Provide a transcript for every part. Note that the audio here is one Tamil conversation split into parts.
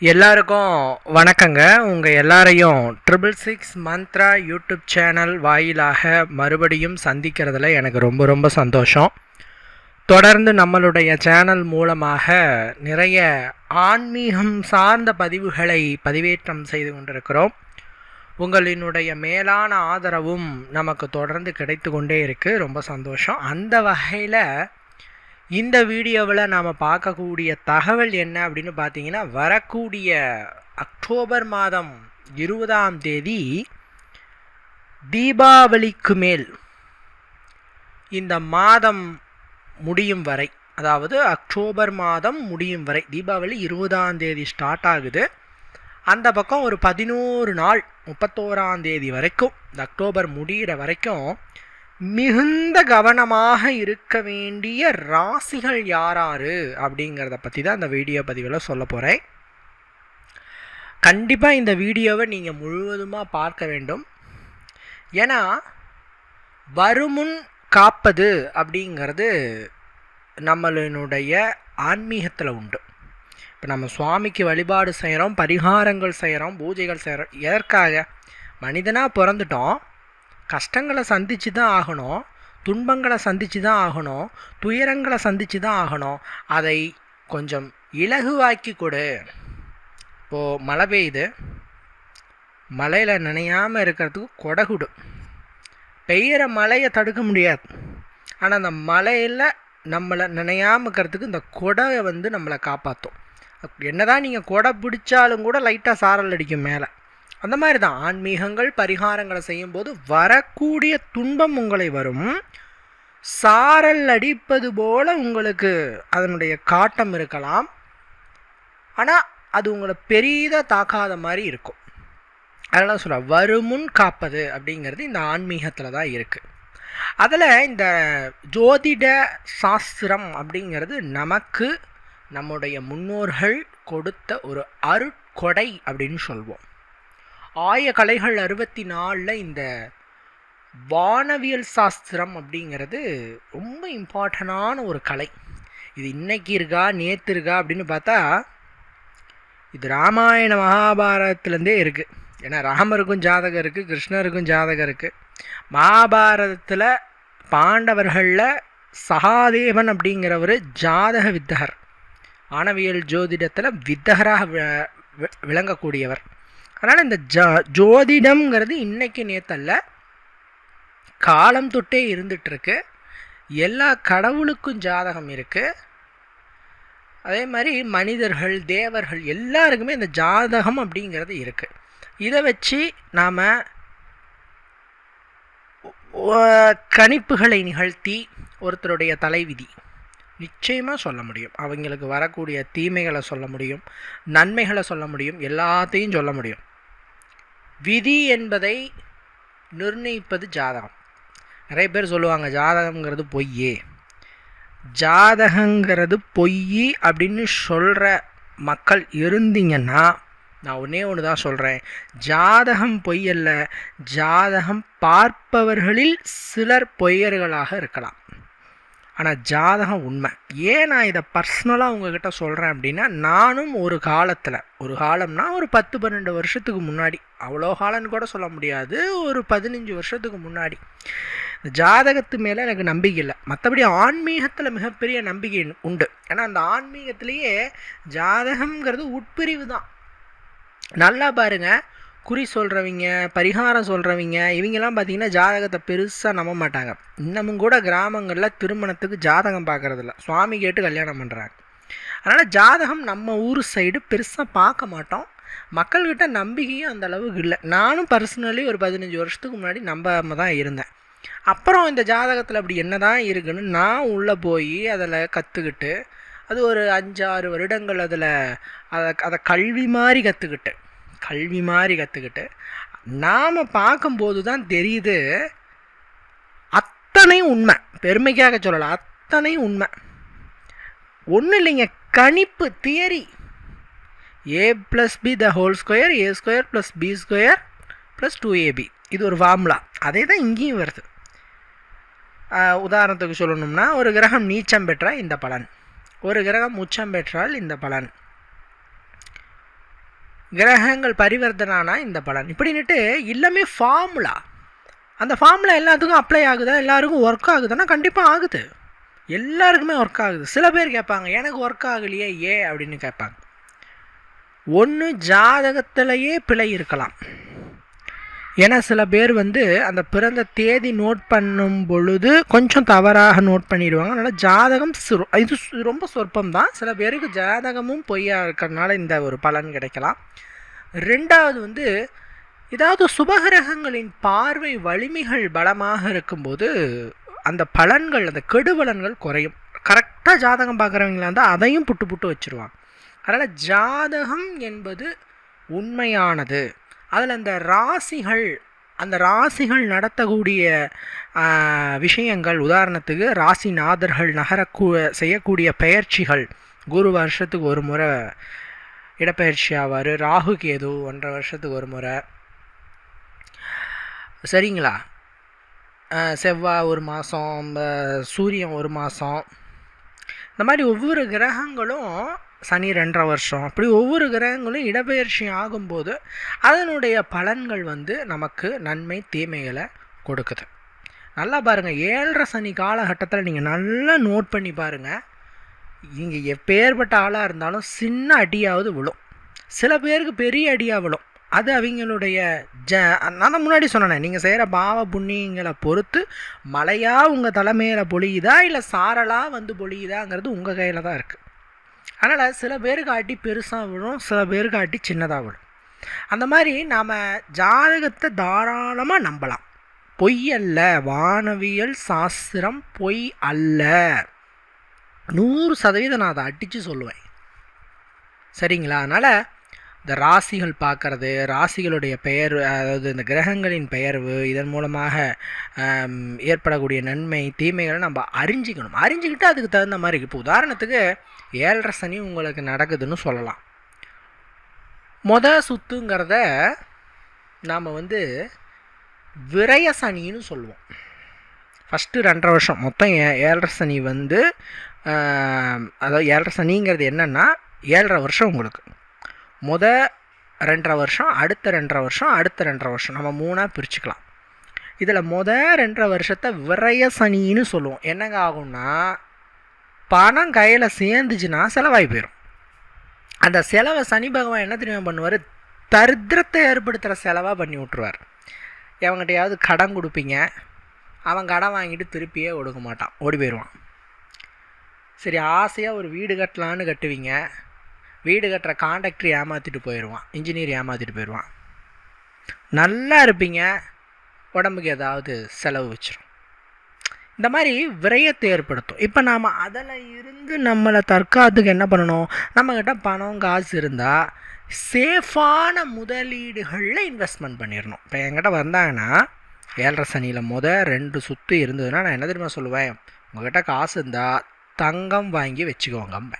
எல்லாருக்கும் வணக்கங்க. உங்கள் எல்லாரையும் triple six Mantra YouTube channel வாயிலாக மறுபடியும் சந்திக்கிறதுல எனக்கு ரொம்ப ரொம்ப சந்தோஷம். தொடர்ந்து நம்மளுடைய சேனல் மூலமாக நிறைய ஆன்மீகம் சார்ந்த பதிவுகளை பதிவேற்றம் செய்து கொண்டிருக்கிறோம். உங்களினுடைய மேலான ஆதரவும் நமக்கு தொடர்ந்து கிடைத்து கொண்டே இருக்குது ரொம்ப சந்தோஷம். அந்த வகையில் இந்த வீடியோவில் நாம் பார்க்கக்கூடிய தகவல் என்ன அப்படின்னு பார்த்தீங்கன்னா வரக்கூடிய அக்டோபர் மாதம் இருபதாம் தேதி தீபாவளிக்கு மேல் இந்த மாதம் முடியும் வரை அதாவது அக்டோபர் மாதம் முடியும் வரை தீபாவளி இருபதாம் தேதி ஸ்டார்ட் ஆகுது. அந்த பக்கம் ஒரு பதினோரு நாள் முப்பத்தோராம் தேதி வரைக்கும் இந்த அக்டோபர் முடிகிற வரைக்கும் மிகுந்த கவனமாக இருக்க வேண்டிய ராசிகள் யாராரு அப்படிங்கிறத பற்றி தான் இந்த வீடியோ பதிவில் சொல்ல போகிறேன் கண்டிப்பாக இந்த வீடியோவை நீங்கள் முழுவதுமாக பார்க்க வேண்டும். ஏன்னா வருமுன் காப்பது அப்படிங்கிறது நம்மளினுடைய ஆன்மீகத்தில் உண்டு. இப்போ நம்ம சுவாமிக்கு வழிபாடு செய்கிறோம் பரிகாரங்கள் செய்கிறோம் பூஜைகள் செய்கிறோம் எதற்காக? மனிதனாக பிறந்துட்டோம். கஷ்டங்களை சந்தித்து தான் ஆகணும் துன்பங்களை சந்தித்து தான் ஆகணும் துயரங்களை சந்தித்து தான் ஆகணும். அதை கொஞ்சம் இலகுவாக்கி கொடு. இப்போது மழை பெய்யுது. மழையில் நினையாமல் இருக்கிறதுக்கு கொடை கொடு. பெய்கிற மழையை தடுக்க முடியாது. ஆனால் அந்த மழையில் நம்மளை நினையாமல் இருக்கிறதுக்கு இந்த கொடை வந்து நம்மளை காப்பாற்றும் என்னதான் நீங்கள் கொடை பிடிச்சாலும் கூட லைட்டாக சாரல் அடிக்கும் மேலே. அந்த மாதிரி தான் ஆன்மீகங்கள் பரிகாரங்களை செய்யும்போது வரக்கூடிய துன்பம் உங்களை வரும். சாரல் அடிப்பது போல் உங்களுக்கு அதனுடைய காட்டம் இருக்கலாம். ஆனால் அது உங்களை பெரிதாக தாக்காத மாதிரி இருக்கும். அதெல்லாம் சொல்ல வருமுன் காப்பது அப்படிங்கிறது இந்த ஆன்மீகத்தில் தான் இருக்குது அதில் இந்த ஜோதிட சாஸ்திரம் அப்படிங்கிறது நமக்கு நம்முடைய முன்னோர்கள் கொடுத்த ஒரு அருட்கொடை அப்படின்னு சொல்வோம். ஆய கலைகள் அறுபத்தி நாலில் இந்த வானவியல் சாஸ்திரம் அப்படிங்கிறது ரொம்ப இம்பார்ட்டண்டான ஒரு கலை. இது இன்னைக்கு இருக்கா நேற்று இருக்கா அப்படின்னு பார்த்தா இது ராமாயண மகாபாரதத்துலேருந்தே இருக்குது ஏன்னா ராமருக்கும் ஜாதகம் இருக்குது கிருஷ்ணருக்கும் ஜாதகம் இருக்குது மகாபாரதத்தில் பாண்டவர்களில் சகாதேவன் அப்படிங்கிறவர் ஜாதக வித்தகர். வானவியல் ஜோதிடத்தில் வித்தகராக விளங்கக்கூடியவர். அதனால் இந்த ஜா ஜோதிடம்ங்கிறது இன்றைக்கி நேத்தல்ல காலம் தொட்டே இருந்துகிட்ருக்கு எல்லா கடவுளுக்கும் ஜாதகம் இருக்குது அதே மாதிரி மனிதர்கள் தேவர்கள் எல்லாருக்குமே இந்த ஜாதகம் அப்படிங்கிறது இருக்குது இதை வச்சு நாம் கணிப்புகளை நிகழ்த்தி ஒருத்தருடைய தலைவிதி. நிச்சயமாக சொல்ல முடியும். அவங்களுக்கு வரக்கூடிய தீமைகளை சொல்ல முடியும். நன்மைகளை சொல்ல முடியும். எல்லாத்தையும் சொல்ல முடியும். விதி என்பதை நிர்ணயிப்பது ஜாதகம். நிறைய பேர் சொல்லுவாங்க ஜாதகங்கிறது பொய்யே. ஜாதகங்கிறது பொய் அப்படின்னு சொல்கிற மக்கள் இருந்தீங்கன்னா நான் ஒன்றே ஒன்று தான் சொல்கிறேன் ஜாதகம் பொய்யல்ல ஜாதகம் பார்ப்பவர்களில் சிலர் பொய்யர்களாக இருக்கலாம். ஆனால் ஜாதகம் உண்மை. ஏன் நான் இதை பர்சனலாக உங்ககிட்ட சொல்கிறேன் அப்படின்னா நானும் ஒரு காலத்தில் ஒரு காலம்னா ஒரு பத்து பன்னெண்டு வருஷத்துக்கு முன்னாடி அவ்வளோ காலம்னு கூட சொல்ல முடியாது ஒரு பதினஞ்சு வருஷத்துக்கு முன்னாடி. ஜாதகத்து மேலே எனக்கு நம்பிக்கை இல்லை. மற்றபடி ஆன்மீகத்தில் மிகப்பெரிய நம்பிக்கை உண்டு. ஏன்னா அந்த ஆன்மீகத்திலேயே ஜாதகங்கிறது உட்பிரிவு தான். நல்லா பாருங்கள் குறி சொல்கிறவங்க பரிகாரம் சொல்கிறவங்க இவங்கெல்லாம் பார்த்திங்கன்னா ஜாதகத்தை பெருசாக நம்ப மாட்டாங்க. இன்னமும் கூட கிராமங்களில் திருமணத்துக்கு ஜாதகம் பார்க்குறதில்ல சுவாமி கேட்டு கல்யாணம் பண்ணுறாங்க அதனால் ஜாதகம் நம்ம ஊர் சைடு பெருசாக பார்க்க மாட்டோம். மக்கள்கிட்ட நம்பிக்கையும் அந்த அளவுக்கு இல்லை. நானும் பர்சனலி ஒரு பதினஞ்சு வருஷத்துக்கு முன்னாடி நம்பாமல் தான் இருந்தேன். அப்புறம் இந்த ஜாதகத்தில் அப்படி என்ன தான் இருக்குன்னு நான் உள்ளே போய் அதில் கற்றுக்கிட்டு அது ஒரு அஞ்சாறு வருடங்கள் அதில் அதை அதை கல்வி மாதிரி கற்றுக்கிட்டேன் கல்வி மாதிரி கற்றுக்கிட்டு நாம் பார்க்கும்போது தான் தெரியுது அத்தனை உண்மை. பெருமைக்காக சொல்லலாம் அத்தனை உண்மை. ஒன்றும் இல்லைங்க கணிப்பு theory. A plus B the whole square A square plus B square plus two AB இது ஒரு ஃபார்முலா அதே தான் இங்கேயும் வருது. உதாரணத்துக்கு சொல்லணும்னா ஒரு கிரகம் நீச்சம் பெற்றால் இந்த பலன். ஒரு கிரகம் உச்சம் பெற்றால் இந்த பலன். கிரகங்கள் பரிவர்த்தனானா இந்த பலன்? இப்படின்னுட்டு எல்லாமே ஃபார்முலா அந்த ஃபார்முலா எல்லாத்துக்கும் அப்ளை ஆகுதா? எல்லாருக்கும் ஒர்க் ஆகுதுன்னா கண்டிப்பாக ஆகுது. எல்லாருக்குமே ஒர்க் ஆகுது. சில பேர் கேட்பாங்க எனக்கு ஒர்க் ஆகலையே ஏ அப்படின்னு கேட்பாங்க. ஒன்று ஜாதகத்திலேயே பிழை இருக்கலாம். ஏன்னா சில பேர் வந்து அந்த பிறந்த தேதி நோட் பண்ணும் பொழுது கொஞ்சம் தவறாக நோட் பண்ணிடுவாங்க. அதனால் ஜாதகம் இது ரொம்ப சொற்பம் தான் சில பேருக்கு ஜாதகமும் பொய்யா இருக்கிறதுனால இந்த ஒரு பலன் கிடைக்கலாம். ரெண்டாவது வந்து ஏதாவது சுபகிரகங்களின் பார்வை வலிமைகள் பலமாக இருக்கும்போது அந்த பலன்கள் அந்த கெடுபலன்கள் குறையும். கரெக்டாக ஜாதகம் பார்க்குறவங்களா இருந்தால் அதையும் புட்டு புட்டு வச்சுருவாங்க. அதனால் ஜாதகம் என்பது உண்மையானது. அதில் அந்த ராசிகள் அந்த ராசிகள் நடத்தக்கூடிய விஷயங்கள் உதாரணத்துக்கு ராசிநாதர்கள் நகரக்கூ செய்யக்கூடிய பயிற்சிகள் குரு வருஷத்துக்கு ஒரு முறை இடப்பெயர்ச்சி ஆவார். ராகு கேது ஒன்றரை வருஷத்துக்கு ஒரு முறை. சரிங்களா? செவ்வாய் ஒரு மாதம் சூரியன் ஒரு மாதம் இந்த மாதிரி ஒவ்வொரு கிரகங்களும் சனி ரெண்டரை வருஷம். அப்படி ஒவ்வொரு கிரகங்களும் இடப்பெயர்ச்சி ஆகும்போது அதனுடைய பலன்கள் வந்து நமக்கு நன்மை தீமைகளை கொடுக்குது. நல்லா பாருங்கள் ஏழரை சனி காலகட்டத்தில் நீங்கள் நல்லா நோட் பண்ணி பாருங்கள் இங்கே எப்பேற்பட்ட ஆளாக இருந்தாலும் சின்ன அடியாவது விழும். சில பேருக்கு பெரிய அடியாக விழும். அது அவங்களுடைய ஜ நான் தான் முன்னாடி சொன்னேன் நீங்கள் செய்கிற பாவ புண்ணியங்களை பொறுத்து மழையாக உங்கள் தலைமையில் பொழியுதா இல்லை சாரலாக வந்து பொழியுதாங்கிறது உங்கள் கையில் தான் இருக்குது அதனால் சில பேருக்கு அடி பெருசாக விழும் சில பேருக்கு அடி சின்னதாக விழும். அந்த மாதிரி நாம் ஜாதகத்தை தாராளமாக நம்பலாம். பொய் அல்ல வானவியல் சாஸ்திரம் பொய் அல்ல. நூறு சதவீதம் நான் அதை அடித்து சொல்லுவேன். சரிங்களா? அதனால் இந்த ராசிகள் பார்க்குறது ராசிகளுடைய பெயர் அதாவது இந்த கிரகங்களின் பெயர்வு இதன் மூலமாக ஏற்படக்கூடிய நன்மை தீமைகளை நம்ம அறிஞ்சிக்கணும். அறிஞ்சிக்கிட்டு அதுக்கு தகுந்த மாதிரி இப்போ உதாரணத்துக்கு ஏழரை சனி உங்களுக்கு நடக்குதுன்னு சொல்லலாம். மொத சுத்துங்கிறத நாம் வந்து விரய சனின்னு சொல்லுவோம். ஃபஸ்ட்டு ரெண்டரை வருஷம். மொத்தம் ஏ ஏழரை சனி வந்து அதாவது ஏழரை சனிங்கிறது என்னென்னா ஏழரை வருஷம் உங்களுக்கு. முத ரெண்டரை வருஷம் அடுத்த ரெண்டரை வருஷம் அடுத்த ரெண்டரை வருஷம். நம்ம மூணாக பிரிச்சுக்கலாம். இதில் முத ரெண்டரை வருஷத்தை விரய சனின்னு சொல்லுவோம். என்னங்க ஆகும்னா பணம் கையில் சேர்ந்துச்சுன்னா செலவாகி போயிடும் அந்த செலவை சனி பகவான் என்ன தெரியுமா பண்ணுவார்? தரித்திரத்தை ஏற்படுத்துகிற செலவாக பண்ணி விட்ருவார் எவங்கிட்டையாவது கடன் கொடுப்பீங்க. அவன் கடன் வாங்கிட்டு திருப்பியே ஒடுக்க மாட்டான். ஓடி போயிடுவான். சரி ஆசையாக ஒரு வீடு கட்டலான்னு கட்டுவீங்க. வீடு கட்டுற கான்ட்ராக்டர் ஏமாற்றிட்டு போயிடுவான் இன்ஜினியர் ஏமாற்றிட்டு போயிடுவான் நல்லா இருப்பீங்க. உடம்புக்கு ஏதாவது செலவு வச்சிடும் இந்த மாதிரி விரயத்தை ஏற்படுத்தும். இப்போ நாம் அதில் இருந்து நம்மளை தற்காத்துக்கு என்ன பண்ணணும்? நம்மக்கிட்ட பணம் காசு இருந்தால் சேஃபான முதலீடுகளில் இன்வெஸ்ட்மெண்ட் பண்ணிடணும் இப்போ என்கிட்ட வந்தாங்கன்னா ஏழரை சனியில் முத ரெண்டு சுற்று இருந்ததுன்னா நான் என்ன தெரியுமா சொல்லுவேன்? உங்கள்கிட்ட காசு இருந்தால் தங்கம் வாங்கி வச்சுக்கோங்க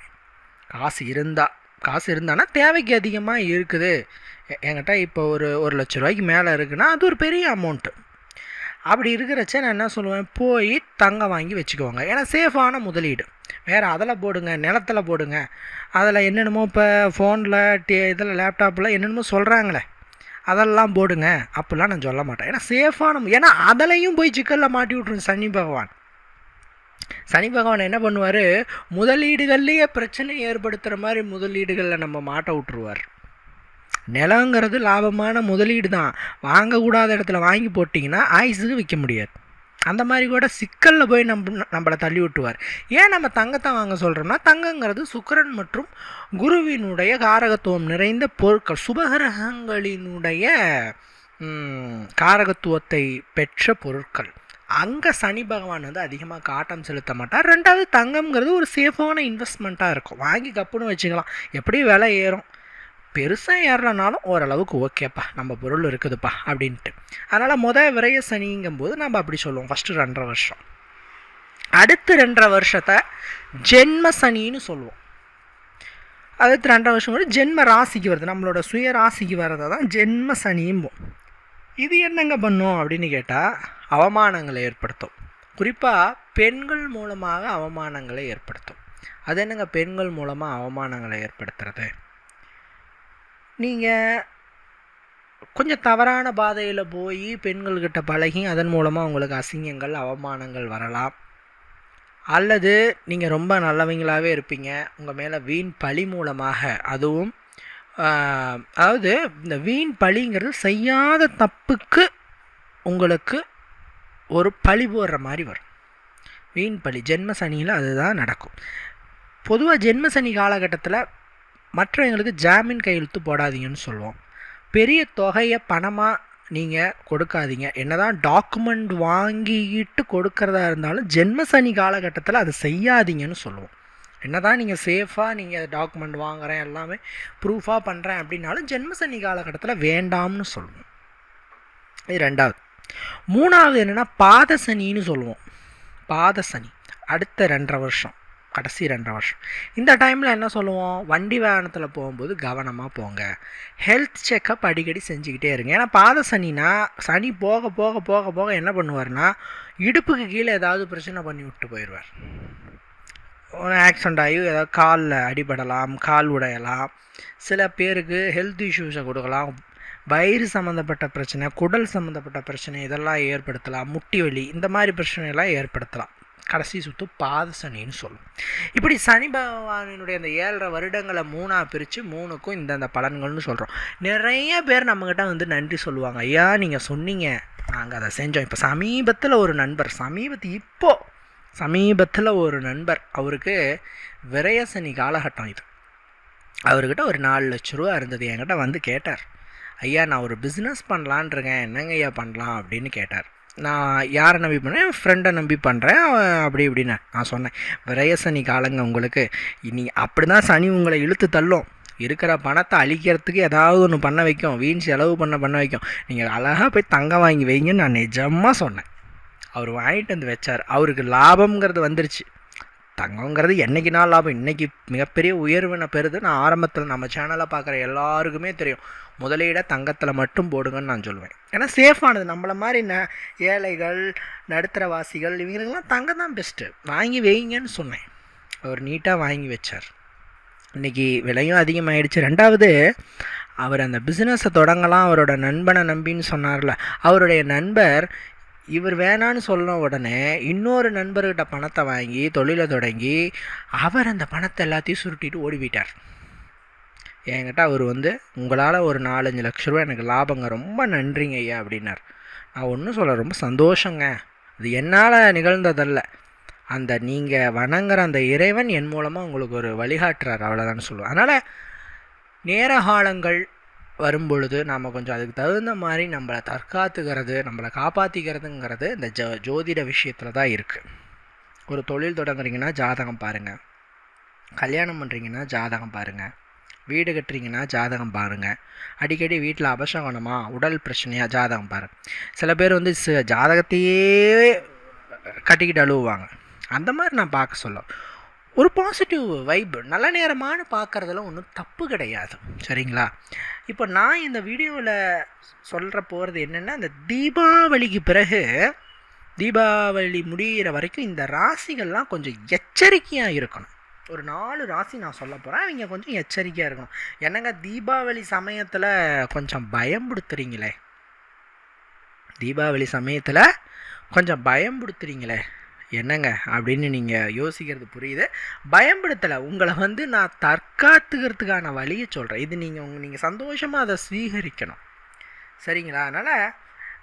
காசு இருந்தால் காசு இருந்தானா தேவைக்கு அதிகமாக இருக்குது. என்கிட்ட இப்போ ஒரு ஒரு லட்ச ரூபாய்க்கு மேலே இருக்குன்னா அது ஒரு பெரிய அமௌண்ட்டு அப்படி இருக்கிறச்ச நான் என்ன சொல்லுவேன்? போய் தங்கம் வாங்கி வச்சுக்குவாங்க ஏன்னா சேஃபான முதலீடு. வேறு அதில் போடுங்க நிலத்தில் போடுங்க. அதில் என்னென்னமோ இப்போ ஃபோனில் டி இதில் லேப்டாப்பில் என்னென்னமோ சொல்கிறாங்களே அதெல்லாம் போடுங்க. அப்படிலாம் நான் சொல்ல மாட்டேன். ஏன்னா சேஃபான ஏன்னா அதிலையும் போய் சிக்கலில் மாட்டி விட்ருங்க சனி பகவான். சனி பகவான் என்ன பண்ணுவார்? முதலீடுகள்லேயே பிரச்சனை ஏற்படுத்துகிற மாதிரி முதலீடுகளில் நம்ம மாட்ட விட்டுருவார். நிலங்கிறது லாபமான முதலீடு தான் வாங்கக்கூடாத இடத்துல வாங்கி போட்டிங்கன்னா ஆயுசுக்கு விற்க முடியாது. அந்த மாதிரி கூட சிக்கலில் போய் நம்ம நம்மளை தள்ளி விட்டுவார் ஏன் நம்ம தங்கத்தை வாங்க சொல்கிறோம்னா தங்கங்கிறது சுக்கரன் மற்றும் குருவினுடைய காரகத்துவம் நிறைந்த பொருட்கள் சுபகிரகங்களினுடைய காரகத்துவத்தை பெற்ற பொருட்கள். அங்கே சனி பகவான் வந்து அதிகமாக காட்டம் செலுத்த மாட்டார். ரெண்டாவது தங்கம்ங்கிறது ஒரு சேஃபான இன்வெஸ்ட்மெண்ட்டாக இருக்கும். வாங்கி கப்புன்னு வச்சுக்கலாம். எப்படியும் விலை ஏறும். பெருசாக ஏறலனாலும் ஓரளவுக்கு ஓகேப்பா நம்ம பொருள் இருக்குதுப்பா அப்படின்ட்டு. அதனால் முதல் விரைய சனிங்கும்போது நம்ம அப்படி சொல்லுவோம். ஃபஸ்ட்டு ரெண்டரை வருஷம். அடுத்து ரெண்டரை வருஷத்தை ஜென்ம சனின்னு சொல்லுவோம். அடுத்து ரெண்டரை வருஷம் கூட ஜென்ம ராசிக்கு வருது. நம்மளோட சுய ராசிக்கு வர்றதை தான் ஜென்ம சனியும்போம். இது என்னங்க பண்ணும் அப்படின்னு கேட்டால் அவமானங்களை ஏற்படுத்தும். குறிப்பாக பெண்கள் மூலமாக அவமானங்களை ஏற்படுத்தும். அது என்னங்க? பெண்கள் மூலமாக அவமானங்களை ஏற்படுத்துறது? நீங்கள் கொஞ்சம் தவறான பாதையில் போய் பெண்கள்கிட்ட பழகி அதன் மூலமாக உங்களுக்கு அசிங்கங்கள் அவமானங்கள் வரலாம். அல்லது நீங்கள் ரொம்ப நல்லவங்களாகவே இருப்பீங்க. உங்கள் மேலே வீண் பழி மூலமாக அதுவும் அதாவது இந்த வீண் பழிங்கிறது செய்யாத தப்புக்கு உங்களுக்கு ஒரு பழி போடுற மாதிரி வரும். வீண் பழி. ஜென்ம சனியில் அதுதான் நடக்கும். பொதுவாக ஜென்ம சனி காலகட்டத்தில் மற்றவங்களுக்கு ஜாமீன் கையெழுத்து போடாதீங்கன்னு சொல்லுவோம். பெரிய தொகையை பணமாக நீங்கள் கொடுக்காதீங்க. என்னதான் டாக்குமெண்ட் வாங்கிக்கிட்டு கொடுக்கறதா இருந்தாலும் ஜென்ம சனி காலகட்டத்தில் அதை செய்யாதீங்கன்னு சொல்லுவோம். என்ன தான் நீங்கள் சேஃபாக நீங்கள் டாக்குமெண்ட் வாங்குறேன் எல்லாமே ப்ரூஃபாக பண்ணுறேன் அப்படின்னாலும் ஜென்ம சனி காலகட்டத்தில் வேண்டாம்னு சொல்லுவோம். இது ரெண்டாவது. மூணாவது என்னென்னா பாத சனின்னு சொல்லுவோம். பாதசனி அடுத்த ரெண்டரை வருஷம். கடைசி ரெண்டரை வருஷம். இந்த டைமில் என்ன சொல்லுவோம்? வண்டி வாகனத்தில் போகும்போது கவனமாக போங்க. ஹெல்த் செக்கப் அடிக்கடி செஞ்சுக்கிட்டே இருங்க. ஏன்னா பாத சனினா சனி போக போக போக போக என்ன பண்ணுவார்னா இடுப்புக்கு கீழே ஏதாவது பிரச்சனை பண்ணி விட்டு போயிடுவார். ஆக்சிடென்ட் ஆக்சிடெண்ட் ஆகி ஏதாவது காலில் அடிபடலாம் கால் உடையலாம். சில பேருக்கு ஹெல்த் இஷ்யூஸை கொடுக்கலாம். வயிறு சம்மந்தப்பட்ட பிரச்சனை குடல் சம்மந்தப்பட்ட பிரச்சனை இதெல்லாம் ஏற்படுத்தலாம். முட்டி வலி இந்த மாதிரி பிரச்சனையெல்லாம் ஏற்படுத்தலாம். கடைசி சுத்து பாத சனின்னு சொல்லும். இப்படி சனி பகவானினுடைய அந்த ஏழரை வருடங்களை மூணாக பிரித்து மூணுக்கும் இந்தந்த பலன்கள்னு சொல்கிறோம் நிறைய பேர் நம்மக்கிட்ட வந்து நன்றி சொல்லுவாங்க. ஐயா நீங்கள் சொன்னீங்க. நாங்கள் அதை செஞ்சோம். இப்போ சமீபத்தில் ஒரு நண்பர் சமீபத்து இப்போ சமீபத்தில் ஒரு நண்பர் அவருக்கு விரயசனி காலகட்டம் இது. அவர்கிட்ட ஒரு நாலு லட்ச ரூபா இருந்தது. என்கிட்ட வந்து கேட்டார். ஐயா நான் ஒரு பிஸ்னஸ் பண்ணலான் இருக்கேன் என்னங்க ஐயா பண்ணலாம்? அப்படின்னு கேட்டார். நான் யாரை நம்பி பண்ணேன்? என் ஃப்ரெண்டை நம்பி பண்ணுறேன் அவன் அப்படி இப்படின்னு நான் சொன்னேன். விரயசனி காலங்க உங்களுக்கு. இனி அப்படி தான் சனி உங்களை இழுத்து தள்ளும். இருக்கிற பணத்தை அழிக்கிறதுக்கு ஏதாவது ஒன்று பண்ண வைக்கும். வீண் செலவு பண்ண பண்ண வைக்கும். நீங்கள் அழகாக போய் தங்கம் வாங்கி வைங்கன்னு நான் நிஜமாக சொன்னேன். அவர் வாங்கிட்டு வந்து வச்சார். அவருக்கு லாபம்ங்கிறது வந்துருச்சு. தங்கங்கிறது என்னைக்கு நாள் லாபம்? இன்றைக்கி மிகப்பெரிய உயர்வினை பெறுது. நான் ஆரம்பத்தில் நம்ம சேனலை பார்க்குற எல்லாருக்குமே தெரியும். முதலீட தங்கத்தில் மட்டும் போடுங்கன்னு நான் சொல்லுவேன் ஏன்னா சேஃபானது நம்மளை மாதிரி ந ஏழைகள் நடுத்தரவாசிகள் இவங்களுக்கெல்லாம் தங்கம் தான் பெஸ்ட்டு வாங்கி வைங்கன்னு சொன்னேன். அவர் நீட்டாக வாங்கி வச்சார். இன்றைக்கி விலையும் அதிகமாகிடுச்சு ரெண்டாவது அவர் அந்த பிஸ்னஸை தொடங்கலாம். அவரோட நண்பனை நம்பின்னு சொன்னார்ல. அவருடைய நண்பர் இவர் வேணான்னு சொன்ன உடனே இன்னொரு நண்பர்கிட்ட பணத்தை வாங்கி தொழிலை தொடங்கி அவர் அந்த பணத்தை எல்லாத்தையும் சுருட்டிட்டு ஓடி போயிட்டார் என்கிட்ட அவர் வந்து உங்களால் ஒரு நாலஞ்சு லட்ச ரூபா எனக்கு லாபங்க ரொம்ப நன்றிங்க ஐயா அப்படின்னார். நான் ஒன்றும் சொல்ல ரொம்ப சந்தோஷங்க. அது என்னால் நிகழ்ந்ததல்ல. அந்த நீங்கள் வணங்குற அந்த இறைவன் என் மூலமாக உங்களுக்கு ஒரு வழிகாட்டுறார் அவ்வளோதான் சொல்லுவேன் அதனால் நேர காலங்கள் வரும்பொழுது நாம் கொஞ்சம் அதுக்கு தகுந்த மாதிரி நம்மளை தற்காத்துக்கிறது நம்மளை காப்பாற்றிக்கிறதுங்கிறது இந்த ஜ ஜோதிட விஷயத்தில் தான் இருக்குது ஒரு தொழில் தொடங்குறீங்கன்னா ஜாதகம் பாருங்கள் கல்யாணம் பண்ணுறீங்கன்னா ஜாதகம் பாருங்கள் வீடு கட்டுறீங்கன்னா ஜாதகம் பாருங்கள் அடிக்கடி வீட்டில் அபசகனமா உடல் பிரச்சனையாக ஜாதகம் பாருங்கள் சில பேர் வந்து ச- ஜாதகத்தையே கட்டிக்கிட்டு அழுவாங்க அந்த மாதிரி நான் பார்க்க சொல்ல. ஒரு பாசிட்டிவ் வைப் நல்ல நேரமான பார்க்குறதுல ஒன்றும் தப்பு கிடையாது. சரிங்களா? இப்போ நான் இந்த வீடியோவில் சொல்கிற போகிறது என்னென்னா இந்த தீபாவளிக்கு பிறகு தீபாவளி முடிகிற வரைக்கும் இந்த ராசிகள்லாம் கொஞ்சம் எச்சரிக்கையாக இருக்கணும். ஒரு நாலு ராசி நான் சொல்ல போகிறேன் அவங்க கொஞ்சம் எச்சரிக்கையாக இருக்கணும். என்னங்க தீபாவளி சமயத்தில் கொஞ்சம் பயம்படுத்துறீங்களே தீபாவளி சமயத்தில் கொஞ்சம் பயம்படுத்துறீங்களே என்னங்க அப்படின்னு நீங்கள் யோசிக்கிறது புரியுது. பயன்படுத்தலை உங்களை வந்து நான் தற்காத்துக்கிறதுக்கான வழியை சொல்கிறேன் இது நீங்கள் உங்க நீங்கள் சந்தோஷமாக அதை ஸ்வீகரிக்கணும். சரிங்களா? அதனால்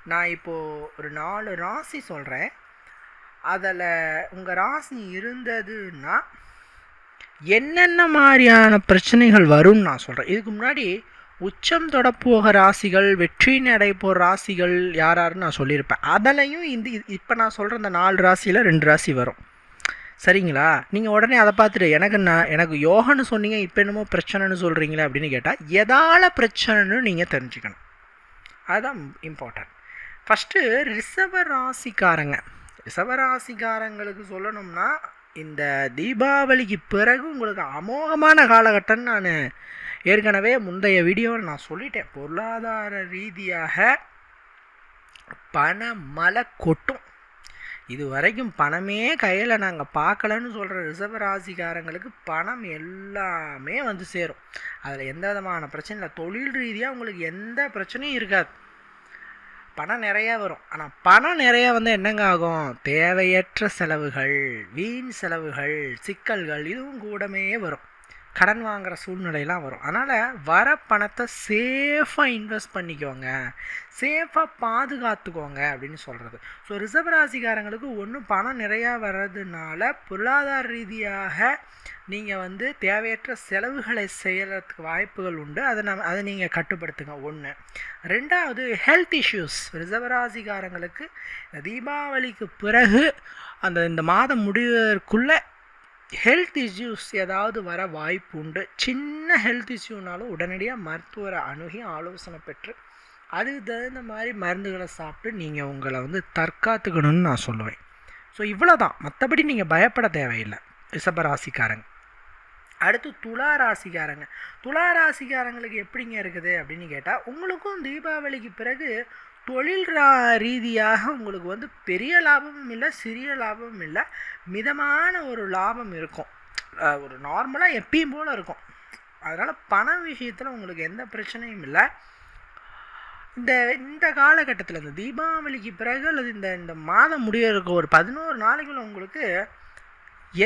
நான் இப்போது ஒரு நாலு ராசி சொல்கிறேன் அதில் உங்கள் ராசி இருந்ததுன்னா என்னென்ன மாதிரியான பிரச்சனைகள் வரும்னு நான் சொல்கிறேன் இதுக்கு முன்னாடி உச்சம் தொடப்போக ராசிகள் வெற்றி நடை போகிற ராசிகள் யாராருன்னு நான் சொல்லியிருப்பேன். அதிலையும் இந்த இப்போ நான் சொல்கிற இந்த நாலு ராசியில் ரெண்டு ராசி வரும். சரிங்களா? நீங்கள் உடனே அதை பார்த்துட்டு எனக்கு நான் எனக்கு யோகன்னு சொன்னீங்க இப்போ என்னமோ பிரச்சனைன்னு சொல்கிறீங்களே அப்படின்னு கேட்டால் எதால் பிரச்சனைன்னு நீங்கள் தெரிஞ்சுக்கணும். அதுதான் இம்பார்ட்டன்ட் ஃபஸ்ட்டு ரிஷப ராசிக்காரங்க. ரிஷப ராசிக்காரங்களுக்கு சொல்லணும்னா இந்த தீபாவளிக்கு பிறகு உங்களுக்கு அமோகமான காலகட்டம்னு நான் ஏற்கனவே முந்தைய வீடியோவில் நான் சொல்லிட்டேன் பொருளாதார ரீதியாக பண மழை கொட்டும். இது வரைக்கும் பணமே கையில் நாங்கள் பார்க்கலன்னு சொல்கிற ரிசர்வ் ராசிக்காரங்களுக்கு பணம் எல்லாமே வந்து சேரும். அதில் எந்த விதமான பிரச்சனை இல்லை. தொழில் ரீதியாக உங்களுக்கு எந்த பிரச்சனையும் இருக்காது. பணம் நிறையா வரும். ஆனால் பணம் நிறையா வந்து என்னங்க ஆகும்? தேவையற்ற செலவுகள் வீண் செலவுகள் சிக்கல்கள் இதுவும் கூடமே வரும். கடன் வாங்குகிற சூழ்நிலையெல்லாம் வரும். அதனால் வர பணத்தை சேஃபாக இன்வெஸ்ட் பண்ணிக்கோங்க. சேஃபாக பாதுகாத்துக்கோங்க அப்படின்னு சொல்கிறது ஸோ ரிசர்வ் ராசிக்காரங்களுக்கு ஒன்றும் பணம் நிறையா வர்றதுனால பொருளாதார ரீதியாக நீங்கள் வந்து தேவையற்ற செலவுகளை செய்கிறதுக்கு வாய்ப்புகள் உண்டு. அதை நம்ம அதை நீங்கள் கட்டுப்படுத்துங்க. ஒன்று ரெண்டாவது ஹெல்த் இஷ்யூஸ் ரிசர்வ் ராசிக்காரங்களுக்கு தீபாவளிக்கு பிறகு அந்த இந்த மாதம் முடிவதற்குள்ளே ஹெல்த் இஷ்யூஸ் ஏதாவது வர வாய்ப்பு உண்டு. சின்ன ஹெல்த் இஷ்யூனாலும் உடனடியாக மருத்துவரை அணுகி ஆலோசனை பெற்று அதுக்கு தகுந்த மாதிரி மருந்துகளை சாப்பிட்டு நீங்கள் உங்களை வந்து தற்காத்துக்கணும்னு நான் சொல்லுவேன். ஸோ இவ்வளோ தான் மற்றபடி நீங்கள் பயப்பட தேவையில்லை. ரிஷபராசிக்காரங்க அடுத்து துலா ராசிக்காரங்க. துலா ராசிக்காரங்களுக்கு எப்படிங்க இருக்குது அப்படின்னு கேட்டால் உங்களுக்கும் தீபாவளிக்கு பிறகு தொழில் ரா ரீதியாக உங்களுக்கு வந்து பெரிய லாபமும் இல்லை சிறிய லாபமும் இல்லை. மிதமான ஒரு லாபம் இருக்கும். ஒரு நார்மலாக எப்பயும் போல் இருக்கும். அதனால் பண விஷயத்தில் உங்களுக்கு எந்த பிரச்சனையும் இல்லை. இந்த இந்த காலகட்டத்தில் இந்த தீபாவளிக்கு பிறகு அல்லது இந்த இந்த மாதம் முடியறதுக்கு ஒரு பதினோரு நாளைக்குள்ள உங்களுக்கு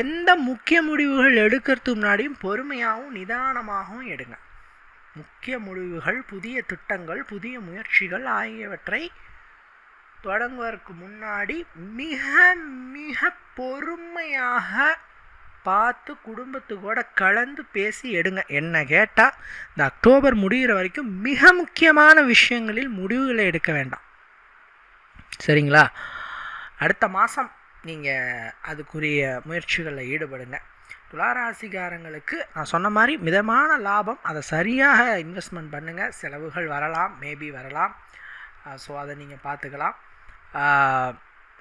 எந்த முக்கிய முடிவுகள் எடுக்கிறதுக்கு முன்னாடியும் பொறுமையாகவும் நிதானமாகவும் எடுங்க. முக்கிய முடிவுகள் புதிய திட்டங்கள் புதிய முயற்சிகள் ஆகியவற்றை தொடங்குவதற்கு முன்னாடி மிக மிக பொறுமையாக பார்த்து குடும்பத்துக்கூட கலந்து பேசி எடுங்க. என்ன கேட்டால் இந்த அக்டோபர் முடிகிற வரைக்கும் மிக முக்கியமான விஷயங்களில் முடிவுகளை எடுக்க வேண்டாம். சரிங்களா? அடுத்த மாதம் நீங்கள் அதுக்குரிய முயற்சிகளில் ஈடுபடுங்க. துளாராசிக்காரங்களுக்கு நான் சொன்ன மாதிரி மிதமான லாபம். அதை சரியாக இன்வெஸ்ட்மெண்ட் பண்ணுங்கள் செலவுகள் வரலாம். மேபி வரலாம். ஸோ அதை நீங்கள் பார்த்துக்கலாம்.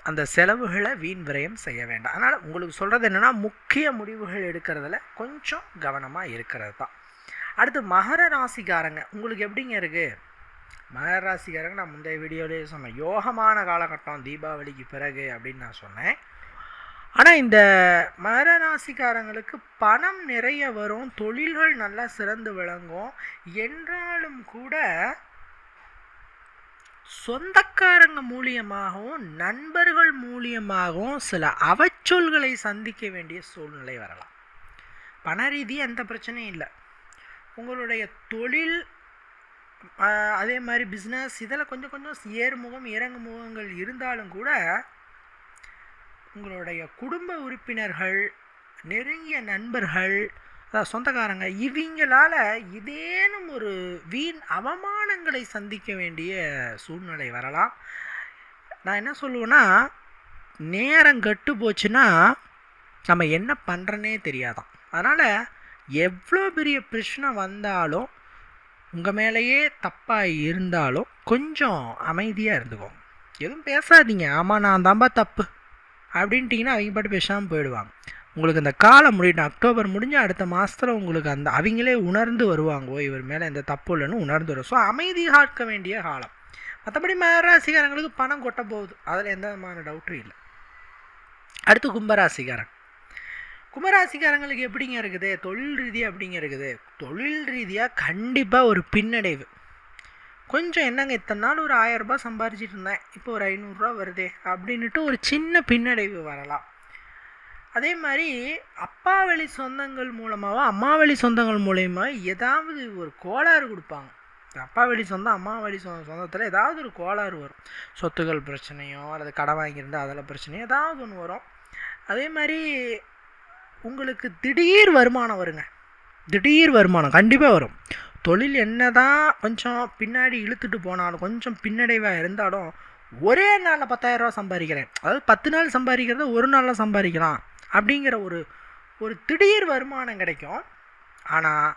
அந்த செலவுகளை வீண் விரயம் செய்ய வேண்டாம். அதனால் உங்களுக்கு சொல்கிறது என்னென்னா முக்கிய முடிவுகள் எடுக்கிறதுல கொஞ்சம் கவனமாக இருக்கிறது தான். அடுத்து மகர ராசிக்காரங்க. உங்களுக்கு எப்படிங்க இருக்குது மகர ராசிக்காரங்க நான் முந்தைய வீடியோலேயே சொன்னேன். யோகமான காலகட்டம் தீபாவளிக்கு பிறகு அப்படின்னு நான் சொன்னேன். ஆனால் இந்த மகர ராசிக்காரங்களுக்கு பணம் நிறைய வரும் தொழில்கள் நல்லா சிறந்து விளங்கும். என்றாலும் கூட சொந்தக்காரங்க மூலியமாகவும் நண்பர்கள் மூலியமாகவும் சில அவச்சொல்களை சந்திக்க வேண்டிய சூழ்நிலை வரலாம். பண ரீதியாக எந்த பிரச்சனையும் இல்லை. உங்களுடைய தொழில் அதே மாதிரி பிஸ்னஸ் இதில் கொஞ்சம் கொஞ்சம் ஏறுமுகம் இறங்கு முகங்கள் இருந்தாலும் கூட உங்களுடைய குடும்ப உறுப்பினர்கள் நெருங்கிய நண்பர்கள் சொந்தக்காரங்க இவங்களால் இதேனும் ஒரு வீண் அவமானங்களை சந்திக்க வேண்டிய சூழ்நிலை வரலாம். நான் என்ன சொல்லுவேன்னா நேரம் கட்டு போச்சுன்னா நம்ம என்ன பண்ணுறனே தெரியாதான். அதனால் எவ்வளோ பெரிய பிரச்சனை வந்தாலும் உங்கள் மேலேயே தப்பாக இருந்தாலும் கொஞ்சம் அமைதியாக இருந்துக்கோங்க. எதுவும் பேசாதீங்க. ஆமாம் நான் தான்பா தப்பு. அப்படின்ட்டிங்கன்னா அவங்க பாட்டு பேசாமல் போயிடுவாங்க. உங்களுக்கு இந்த காலம் முடியணும் அக்டோபர் முடிஞ்சு அடுத்த மாதத்தில் உங்களுக்கு அந்த அவங்களே உணர்ந்து வருவாங்க இவர் மேலே எந்த தப்பு இல்லைன்னு உணர்ந்து வரும். ஸோ அமைதி காக்க வேண்டிய காலம். மற்றபடி மேராசிகாரங்களுக்கு பணம் கொட்ட போகுது. அதில் எந்த விதமான டவுட்டும் இல்லை. அடுத்து கும்பராசிகாரன் கும்பராசிக்காரங்களுக்கு எப்படிங்க இருக்குது? தொழில் ரீதியாக அப்படிங்க இருக்குது? தொழில் ரீதியாக கண்டிப்பாக ஒரு பின்னடைவு. கொஞ்சம் என்னங்க இத்தனை நாள் ஒரு ஆயரரூபா சம்பாரிச்சிட்டு இருந்தேன். இப்போ ஒரு ஐநூறுரூவா வருதே அப்படின்ட்டு ஒரு சின்ன பின்னடைவு வரலாம். அதே மாதிரி அப்பா வழி சொந்தங்கள் மூலமாகவோ அம்மா வழி சொந்தங்கள் மூலயமா ஏதாவது ஒரு கோளாறு கொடுப்பாங்க. அப்பா வழி சொந்தம் அம்மா வழி சொந்த சொந்தத்தில் ஏதாவது ஒரு கோளாறு வரும். சொத்துக்கள் பிரச்சனையோ அல்லது கடை வாங்கியிருந்தால் அதில் பிரச்சனையோ ஏதாவது ஒன்று வரும். அதே மாதிரி உங்களுக்கு திடீர் வருமானம் வருங்க. திடீர் வருமானம் கண்டிப்பாக வரும். தொழில் என்ன தான் கொஞ்சம் பின்னாடி இழுத்துட்டு போனாலும் கொஞ்சம் பின்னடைவாக இருந்தாலும் ஒரே நாளில் பத்தாயிரரூவா சம்பாதிக்கிறேன். அதாவது பத்து நாள் சம்பாதிக்கிறத ஒரு நாளில் சம்பாதிக்கலாம் அப்படிங்கிற ஒரு ஒரு திடீர் வருமானம் கிடைக்கும். ஆனால்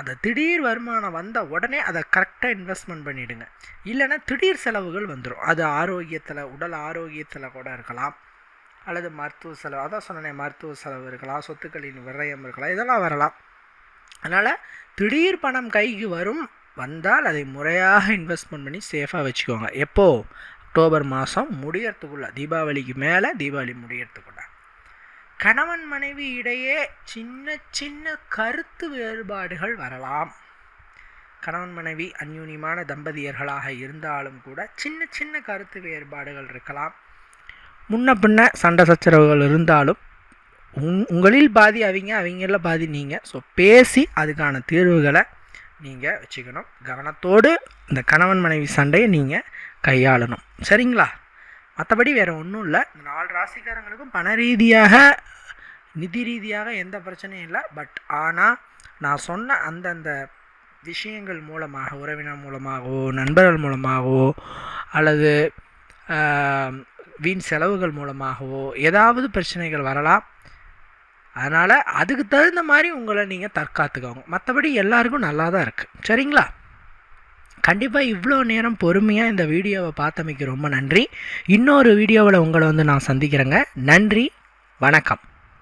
அந்த திடீர் வருமானம் வந்த உடனே அதை கரெக்டாக இன்வெஸ்ட்மெண்ட் பண்ணிவிடுங்க இல்லைன்னா திடீர் செலவுகள் வந்துடும் அது ஆரோக்கியத்தில் உடல் ஆரோக்கியத்தில் கூட இருக்கலாம். அல்லது மருத்துவ செலவு அதான் சொன்னேன் மருத்துவ செலவு இருக்கலாம் சொத்துக்களின் விரயம் இருக்கலாம் இதெல்லாம் வரலாம். அதனால் திடீர் பணம் கைக்கு வரும் வந்தால் அதை முறையாக இன்வெஸ்ட்மெண்ட் பண்ணி சேஃபாக வச்சுக்கோங்க. எப்போது அக்டோபர் மாதம் முடியறதுக்குள்ளே தீபாவளிக்கு மேலே தீபாவளி முடியறதுக்குள்ள. கணவன் மனைவி இடையே சின்ன சின்ன கருத்து வேறுபாடுகள் வரலாம். கணவன் மனைவி அந்யூன்யமான தம்பதியர்களாக இருந்தாலும் கூட சின்ன சின்ன கருத்து வேறுபாடுகள் இருக்கலாம். முன்ன பின்ன சண்டை சச்சரவுகள் இருந்தாலும் உங் உங்களில் பாதி அவங்க அவங்கள பாதி நீங்கள் ஸோ பேசி அதுக்கான தீர்வுகளை நீங்கள் வச்சுக்கணும். கவனத்தோடு இந்த கணவன் மனைவி சண்டையை நீங்கள் கையாளணும். சரிங்களா? மற்றபடி வேறு ஒன்றும் இல்லை. இந்த நாலு ராசிக்காரங்களுக்கும் பண ரீதியாக நிதி ரீதியாக எந்த பிரச்சனையும் இல்லை. பட் ஆனால் நான் சொன்ன அந்தந்த விஷயங்கள் மூலமாக உறவினர் மூலமாகவோ நண்பர்கள் மூலமாகவோ அல்லது வீண் செலவுகள் மூலமாகவோ ஏதாவது பிரச்சனைகள் வரலாம். அதனால் அதுக்கு தகுந்த மாதிரி உங்களை நீங்கள் தற்காத்துக்கோங்க. மற்றபடி எல்லாருக்கும் நல்லா தான் இருக்குது சரிங்களா? கண்டிப்பாக இவ்வளோ நேரம் பொறுமையாக இந்த வீடியோவை பார்த்தமைக்கு ரொம்ப நன்றி. இன்னொரு வீடியோவில் உங்களை வந்து நான் சந்திக்கிறேங்க. நன்றி. வணக்கம்.